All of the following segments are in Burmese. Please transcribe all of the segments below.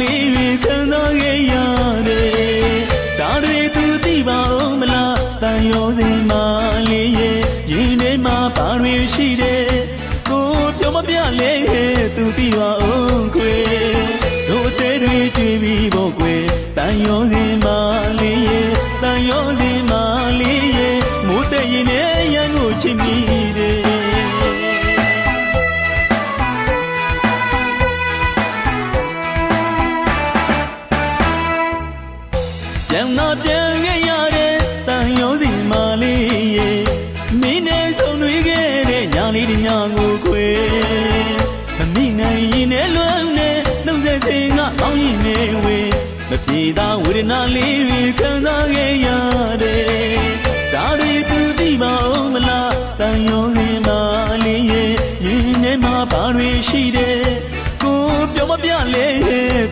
လေးတွေခံစားခဲ့ရတယ်ဒါတွေသူသိပါဦးမလားတန်ရောစင်မာလေးရဲ့ရင်ထဲမှာဘာတွေရှိတယ်ကိုပြောမပြလဲသူသိပါဦးခွေတို့အသေးတွေကြည့်ပြီးဖို့ခွေတန်ရောစင် ပြန်လာပြန်ခဲ့ရတဲ့တန်ရုံးစီမလေးရဲ့မင်းနဲ့ဆုံတွေ့ခဲ့တဲ့ညာလေးတညာကိုခွေမမိနိုင်ရင်နဲ့လွမ်းနဲ့နှုတ်ဆက်စင်ကအောင်းရင်နဲ့ဝေမပြေသာဝေဒနာလေးတွေခံစားခဲ့ရတယ်ဒါတွေသူသိပါဦးမလားတန်ရုံးစီမလေးရဲ့ရင်ထဲမှာဘာတွေရှိတယ်ကိုပြောမပြလဲ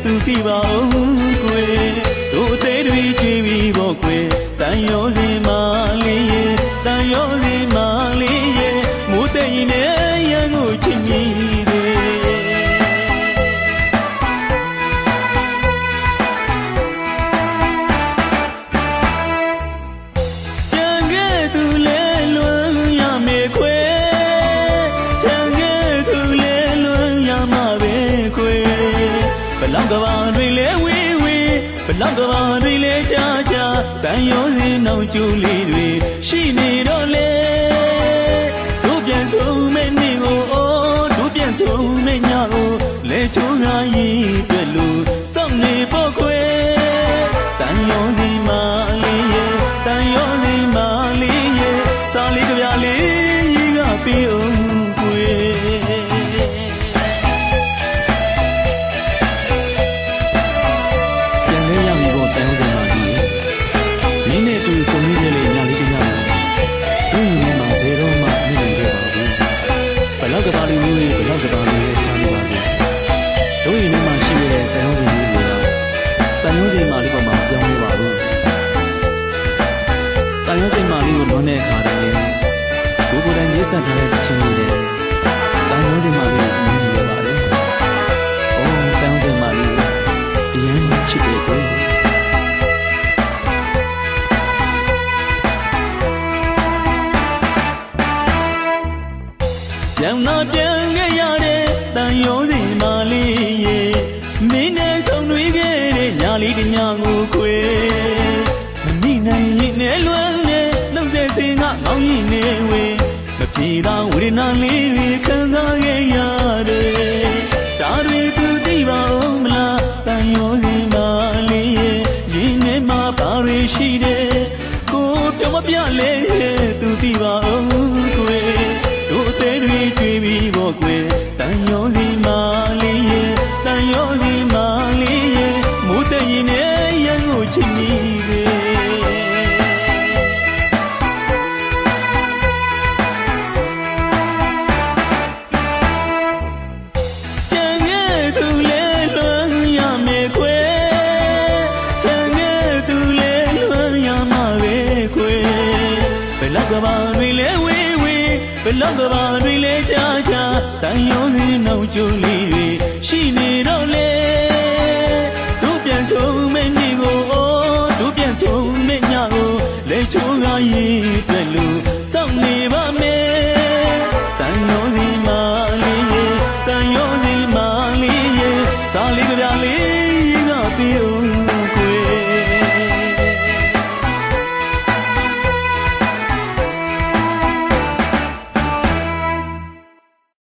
သူသိပါဦး န်ရောစင်မလေးရဲ့တန်ရောစင်မလေးရဲ့မိုးတဲ့ရင်နဲ့ရန်ကိုချစ်မိတယ်ကြံခဲ့သူလဲလွန်ရမယ်ခွေကြံခဲ့သူလဲလွန်ရမှာပဲခွေဘလောက်ကဘာတွေလဲဝေးဝေး ဘလောက်ကဘာတွေလဲချာချာတန်ရောစင်အောင်ကျူလေးတွေရှိနေတော့လေတို့ပြန်ဆုံးမဲ့နေ့ကိုအိုးတို့ပြန်ဆုံးမဲ့ညကိုလဲချိုးငါရင်တွေ့လို့ မင်းနဲ့တူစုံမိခဲ့လေညာလေးတညာတို့ရင်ထဲမှာဘယ်တော့မှမနိုင်ခဲ့ပါဘူးဘလောက်ကပါလီမျိုးကြီးဘလောက်ကပါလီရဲ့ချမ်းသာပါစေတို့ရင်ထဲမှာရှိခဲ့တဲ့တန်ဟုတ်တယ်မျိုးတွေကတန်ရုံးစင်မာလေးပေါ်မှာပြောင်းလဲပါဘူးတန်ရုံးစင်မာလေးကိုလွန်တဲ့အခါတည်းကိုကိုယ်တိုင်ရေးဆက်ထားတဲ့ချင်းလေးတွေတန်ရုံးစင်မာလေးကိုမြင်နေရပါတယ်။အော်တန်ရုံးစင်မာလေးကိုအရင်ချစ်တယ်ကွ ပြန်လာပြန်ခဲ့ရတဲ့တန်ရုံးစင်မာလေးရဲ့မင်းနဲ့ဆုံတွေ့ခဲ့တဲ့ညာလေးတညာကိုခွေမမိနိုင်ရင်နဲ့လွမ်းနဲ့နှုတ်ဆက်စင်ကမောင်းရင်နဲ့ဝေမပြေသာဝေဒနာလေးတွေခံစားခဲ့ရ က်ကဘာတွေလဲဝေးဝေးဘယ်လောက်ကဘာတွေလဲချာချာတန်ရုံးစင်းနောက်ကျလေးတွေရှိနေတော့လေတို့ပြန်ဆုံးမဲ့နေ့ကိုအိုးတို့ပြန်ဆုံးမဲ့ညကိုလဲချိုးကားရင်တွေ့လို့စောင့်နေပါမယ်